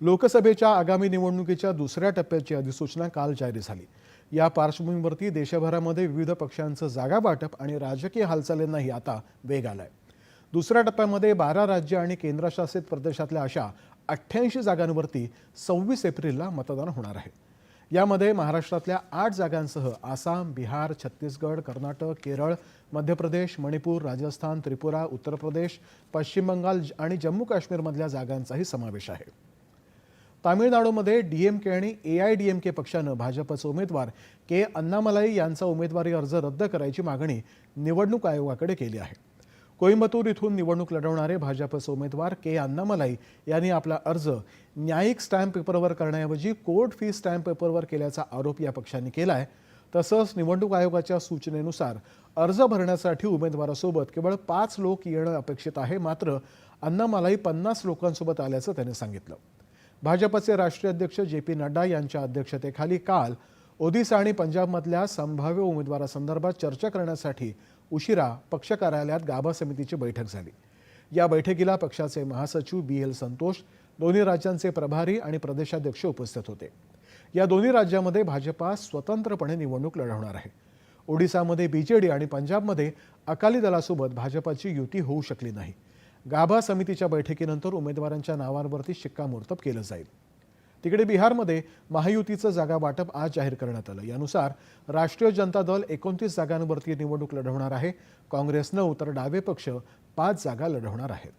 लोकसभेच्या आगामी निवडणुकीच्या दुसऱ्या टप्प्याची अधिसूचना काल जारी झाली. या पार्श्वभूमीवरती देशभरामध्ये विविध पक्षांचं जागा वाटप आणि राजकीय हालचालींनाही आता वेग आलाय. दुसऱ्या टप्प्यामध्ये बारा राज्य आणि केंद्रशासित प्रदेशातल्या अशा अठ्ठ्याऐंशी जागांवरती सव्वीस एप्रिलला मतदान होणार आहे. यामध्ये महाराष्ट्रातल्या आठ जागांसह आसाम बिहार छत्तीसगड कर्नाटक केरळ मध्य प्रदेश मणिपूर राजस्थान त्रिपुरा उत्तर प्रदेश पश्चिम बंगाल आणि जम्मू काश्मीरमधल्या जागांचाही समावेश आहे. तामिळनाडूमध्ये डीएमके आणि ए आय डीएमके पक्षानं भाजपचे उमेदवार के अन्नामलाई यांचा उमेदवारी अर्ज रद्द करायची मागणी निवडणूक आयोगाकडे केली आहे. कोइंबतूर इथून निवडणूक लढवणारे भाजपचे उमेदवार के अण्णामलाई यांनी आपला अर्ज न्यायिक स्टॅम्प पेपरवर करण्याऐवजी कोर्ट फी स्टॅम्प पेपरवर केल्याचा आरोप या पक्षांनी केला आहे तसंच निवडणूक आयोगाच्या सूचनेनुसार अर्ज भरण्यासाठी उमेदवारासोबत केवळ पाच लोक येणं अपेक्षित आहे मात्र अन्नामलाई पन्नास लोकांसोबत आल्याचं त्यांनी सांगितलं. भाजपचे राष्ट्रीय अध्यक्ष जे पी नड्डा यांच्या अध्यक्षतेखाली काल ओदिशा आणि पंजाबमधल्या संभाव्य उमेदवारासंदर्भात चर्चा करण्यासाठी उशिरा पक्ष कार्यालयात गाभा समितीची बैठक झाली. या बैठकीला पक्षाचे महासचिव बी एल संतोष दोन्ही राज्यांचे प्रभारी आणि प्रदेशाध्यक्ष उपस्थित होते. या दोन्ही राज्यामध्ये भाजपा स्वतंत्रपणे निवडणूक लढवणार आहे. ओडिसामध्ये बीजेडी आणि पंजाबमध्ये अकाली दलासोबत भाजपाची युती होऊ शकली नाही. गाभा समितीच्या बैठकीनंतर उमेदवारांच्या नावांवरती शिक्कामोर्तब केलं जाईल. तिकडे बिहारमध्ये महायुतीचं जागा वाटप आज जाहीर करण्यात आलं. यानुसार राष्ट्रीय जनता दल एकोणतीस जागांवरती निवडणूक लढवणार आहे. काँग्रेस नऊ तर डावे पक्ष पाच जागा लढवणार आहेत.